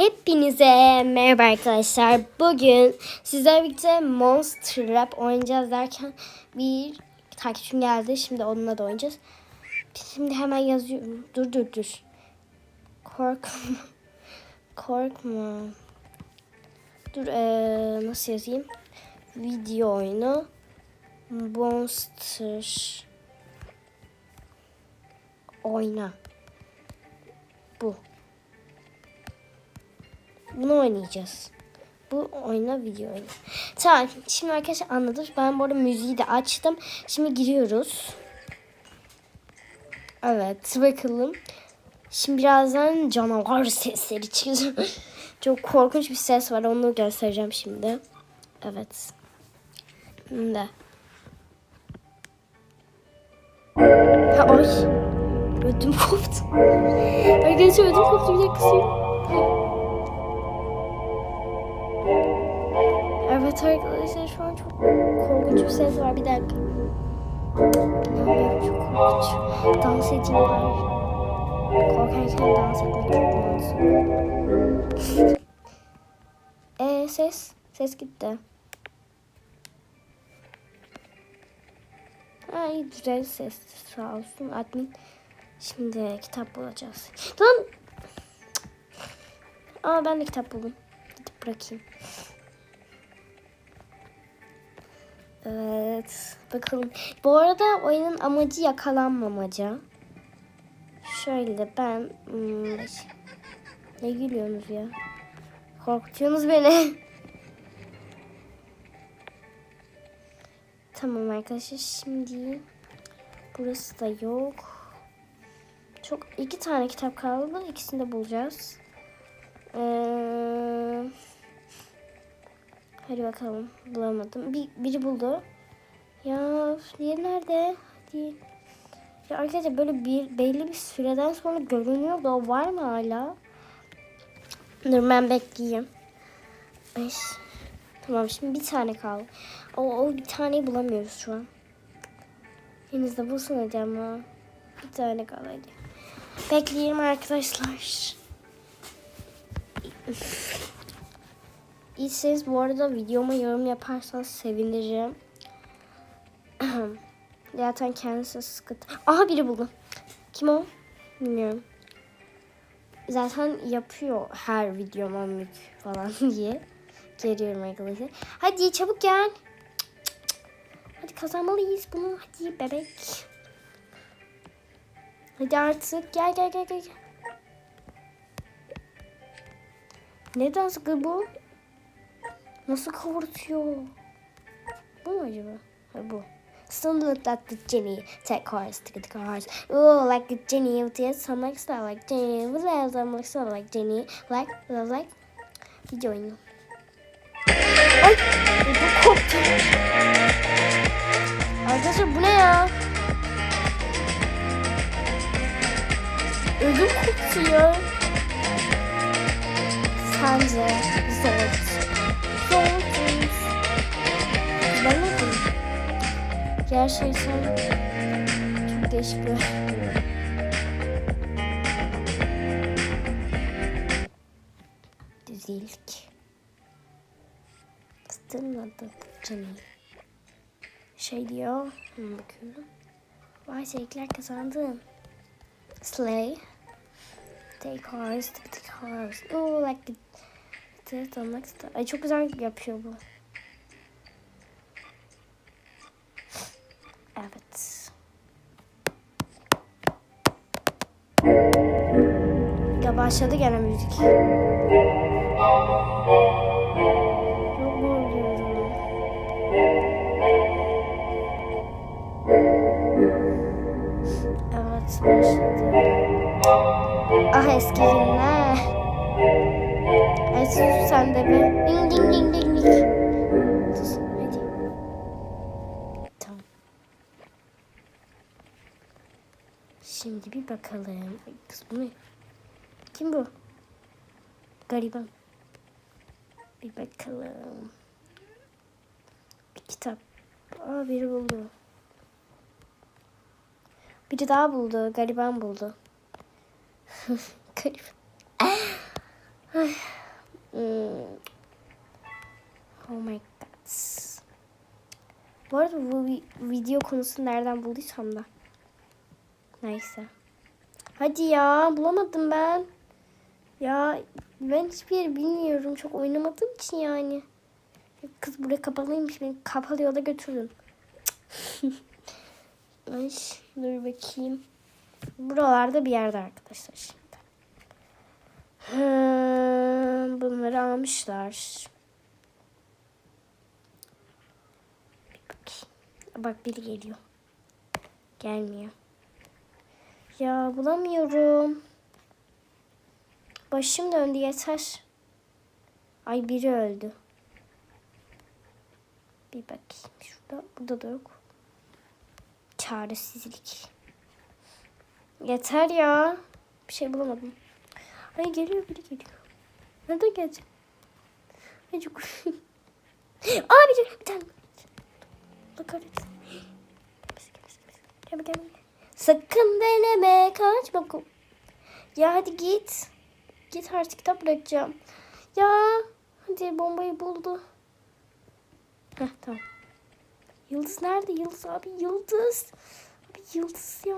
Hepinize merhaba arkadaşlar. Bugün sizlerle birlikte Monster Rap oynayacağız derken bir takipçim geldi. Şimdi onunla da oynayacağız. Şimdi hemen yazıyorum. Dur dur dur. Korkma. Korkma. Dur ee, nasıl yazayım? Video oyunu. Monster. Oyna. Bu. Bunu oynayacağız. Bu oyuna video oyunu. Tamam. Şimdi arkadaşlar anladım. Ben bu arada müziği de açtım. Şimdi giriyoruz. Evet. Bakalım. Şimdi birazdan canavar sesleri çıkacak. Çok korkunç bir ses var. Onu göstereceğim şimdi. Evet. Şimdi. Ha, ay. Ödüm koptu. Arkadaşlar ödüm koptu. Bir dakika Evet arkadaşlar şu an çok korkunç bir ses var. Bir dakika. Çok korkunç. Dans edeyim bari. Korkarken dans etmek çok mantıklı. Eee ses? Ses gitti. İyi güzel ses sağ olsun admin. Şimdi kitap bulacağız. Lan! Aa ben de kitap buldum. Gidip bırakayım. Evet. Bakalım. Bu arada oyunun amacı yakalanmamaca. Şöyle ben... Hmm, ne gülüyorsunuz ya? Korkutuyorsunuz beni. tamam arkadaşlar şimdi burası da yok. Çok iki tane kitap kaldı. İkisini de bulacağız. Ee, hadi bakalım. Bulamadım. Bir, biri buldu. Ya diğeri nerede? Hadi. Ya arkadaşlar böyle bir belli bir süreden sonra görünüyor da var mı hala? Dur ben bekleyeyim. Beş. Tamam şimdi bir tane kaldı. O, o bir taneyi bulamıyoruz şu an. Henüz de bulsun hadi ama. Bir tane kaldı hadi. Bekleyelim arkadaşlar. İyiyseniz bu arada videoma yorum yaparsanız sevinirim. Zaten kendisi sıkıntı. Aha biri buldu. Kim o? Bilmiyorum. Zaten yapıyor her videoma mük falan diye. Geliyorum arkadaşlar. Hadi çabuk gel. Hadi kazanmalıyız bunu. Hadi bebek. Hadi artık gel gel gel gel. Ne dansı bu? Nasıl kıvırtıyor? Bu mu acaba? Ha, bu. Some looked at the Jenny, take cars, to the cars. Oh, like the Jenny, with the some like stuff like Jenny, with the some like stuff like Jenny, like, like, like. Oyunu. Ay, bu koptu. Arkadaşlar bu ne ya? Ödüm koptu ya. Sence. Zor. Gerçekten çok değişik bir Dizilik. Kıstırmadık canım. Şey diyor. Bakıyorum. Vay sevgiler kazandım. Slay. Take cars, take cars. Oh like the... Ay çok güzel yapıyor bu. Başladı gene müzik. Çok korkuyorum. Evet başladı. Ah eski günler. Sus sen de bir. Ding ding ding ding ding. Tamam. Şimdi bir bakalım. Kız bu ne? Kim bu? Gariban. Bir bakalım. Bir kitap. Aa biri buldu. Biri daha buldu. Gariban buldu. Garip. Hmm. oh my god. Bu arada bu video konusunu nereden bulduysam da. Neyse. Hadi ya bulamadım ben. Ya ben hiçbir yeri bilmiyorum. Çok oynamadığım için yani. Kız buraya kapalıymış. Beni kapalı yola götürün. Ay, dur bakayım. Buralarda bir yerde arkadaşlar şimdi. Hmm, bunları almışlar. Bir. Bak biri geliyor. Gelmiyor. Ya bulamıyorum. Başım döndü yeter. Ay biri öldü. Bir bakayım şurada. Burada da yok. Çaresizlik. Yeter ya. Bir şey bulamadım. Ay geliyor biri geliyor. Nereden gelecek? Ay çok... Aa biri bir tane. Gel. Sakın deneme kaç bakalım. Ya hadi git. Git artık kitap bırakacağım. Ya hadi bombayı buldu. Heh tamam. Yıldız nerede? Yıldız abi Yıldız. Abi Yıldız ya.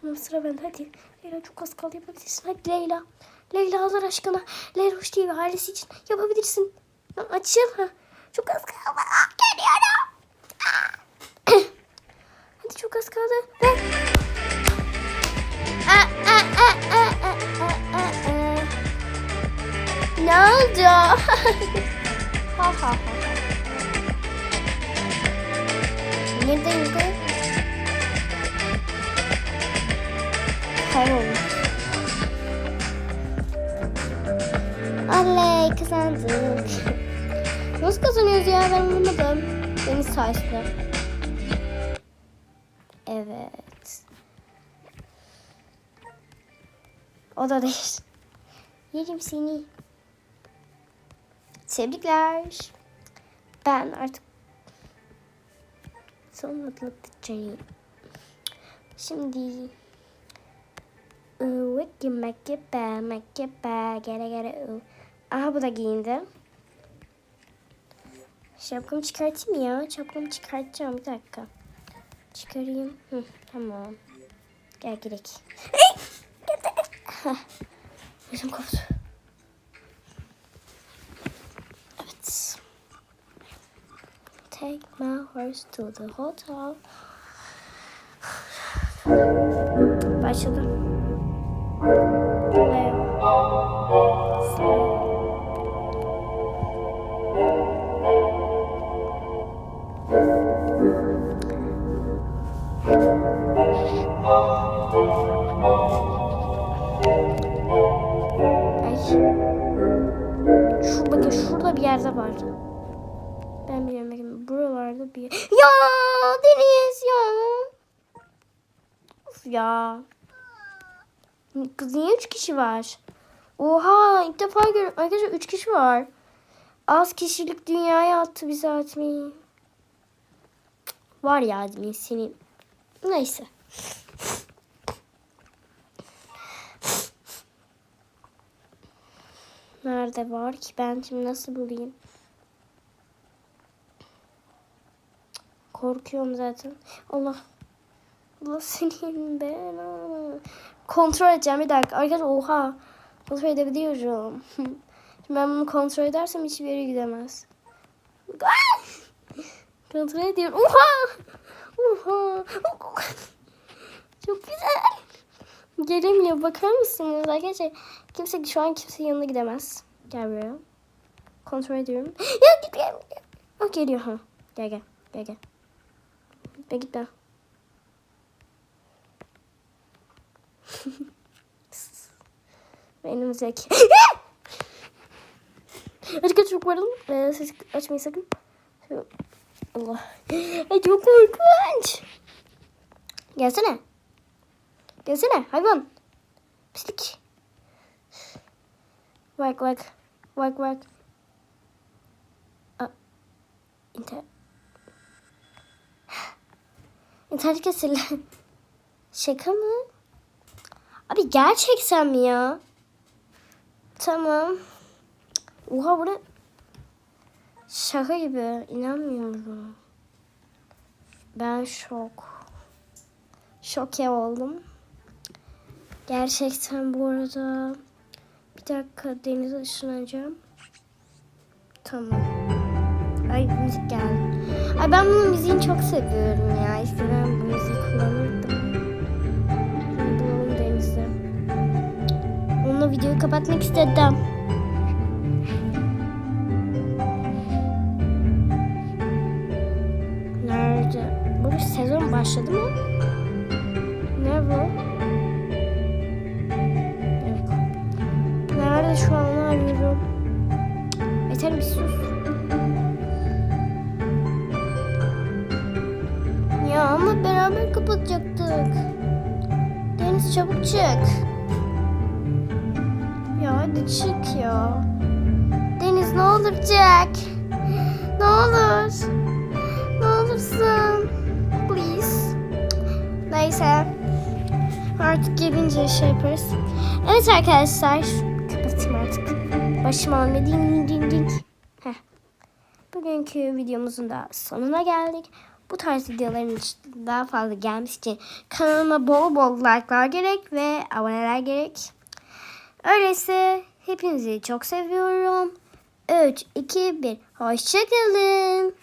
Tamam sıra bende hadi. Leyla çok az kaldı yapabilirsin. Hadi Leyla. Leyla Allah aşkına. Leyla Hoş TV ailesi için yapabilirsin. Ya, Açıl. Ha. Çok az kaldı. Aa, geliyorum. Aa. hadi çok az kaldı. Ver. Ne oldu? ha ha ha. Neredeyim kız? Kaybolmuş. Oley kazandık. Nasıl kazanıyoruz ya ben anlamadım. Deniz sayesinde. O da değil. Yerim seni. Tebrikler. Ben artık son atlatacağım. Şimdi Wiki meki be meki be gere gere. Aha bu da giyindi. Şapkamı çıkartayım ya. Şapkamı çıkartacağım bir dakika. Çıkarayım. Hı, tamam. Gel gerek. Take my horse to the hotel. Başladı. Buralarda bir Ya Deniz ya. Of ya. Kız niye üç kişi var? Oha ilk defa görüyorum. Arkadaşlar üç kişi var. Az kişilik dünyaya attı bizi Azmi. Var ya Azmi senin. Neyse. Nerede var ki ben şimdi nasıl bulayım? Korkuyorum zaten. Allah. Allah senin ben. Kontrol edeceğim bir dakika. Arkadaşlar oha. Kontrol edebiliyorum. Şimdi ben bunu kontrol edersem hiçbir yere gidemez. kontrol ediyorum. Oha. Oha. Çok güzel. Gelemiyor. Bakar mısınız? Arkadaşlar kimse şu an kimse yanına gidemez. Gel. Kontrol ediyorum. Ya git gel. Bak geliyor ha. Gel gel. Gel gel. Gitme gitme. Benim zeki. Hadi çok varalım. Ee, ses açmayı sakın. Allah. Ay çok korkunç. Gelsene. Gelsene hayvan. Pislik. Bak bak. Bak bak. Aa, İnter... İnternet kesildi. Şaka mı? Abi gerçekten mi ya? Tamam. Oha burada şaka gibi. İnanmıyorum. Ben şok. Şoke oldum. Gerçekten bu arada bir dakika denize ışınacağım. Tamam. Ay müzik geldi. Ay ben bunun müziğini çok seviyorum ya. Eskiden bu müziği kullanırdım. Bulalım denizde. Onunla videoyu kapatmak istedim. Nerede? Bu sezon başladı mı? Ne bu? Nerede şu an arıyorum. Yeter bir sus. Beraber kapatacaktık. Deniz çabuk çık. Ya hadi çık ya. Deniz ne olur çık. Ne olur. Ne olursun. Please. Neyse. Artık gelince şey yaparız. Evet arkadaşlar. Kapatayım artık. Başım ağrıyor. Ding ding ding. Heh. Bugünkü videomuzun da sonuna geldik. Bu tarz videoların daha fazla gelmesi için kanalıma bol bol like'lar gerek ve aboneler gerek. Öyleyse hepinizi çok seviyorum. 3, 2, 1. Hoşçakalın.